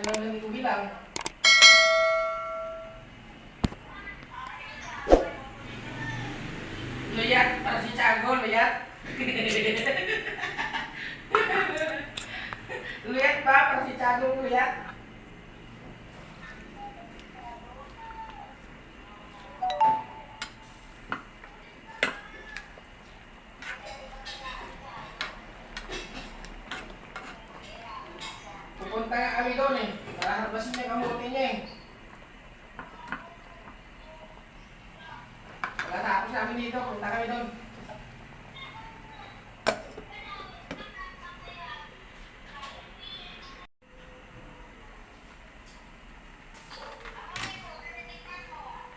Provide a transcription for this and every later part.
lihat lihat. Lihat pak para si lihat. Pupunta nga kami doon eh. Para harbasin niya kamuti niya eh. Pagkatapos namin dito, punta kami doon.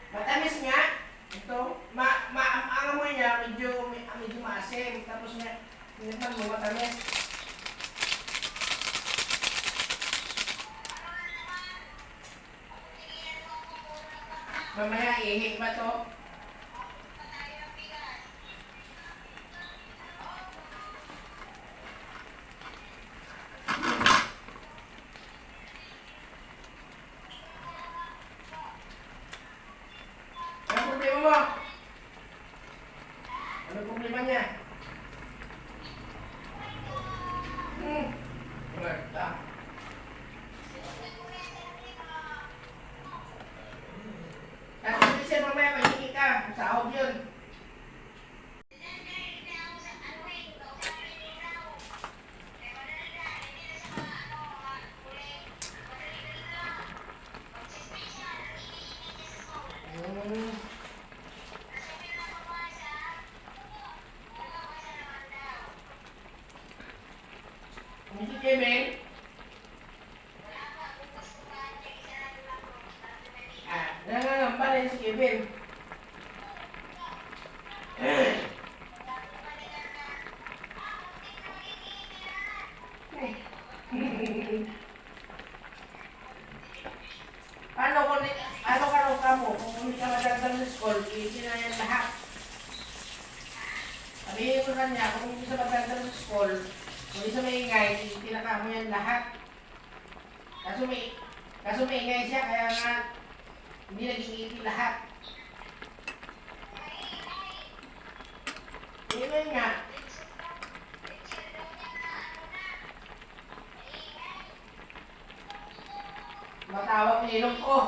Matamis ma, ma, ang niya, medyo, medyo. Tapos nga, mo. Mamaya, ihi ba to? Ano problema Sahod yun. Hmm. Hindi Kevin. Ah, nangangamba rin si Kevin. Kung di- ano ka raw? Kung hindi ka madagdag sa school, isin na yan lahat. Sabihin ko sa kanya, sa school, kung hindi siya maingay, itinaka mo yan lahat. Kaso may, kaso siya, kaya nga, hindi naging iti lahat. Ingay nga. Matawag nilong ko.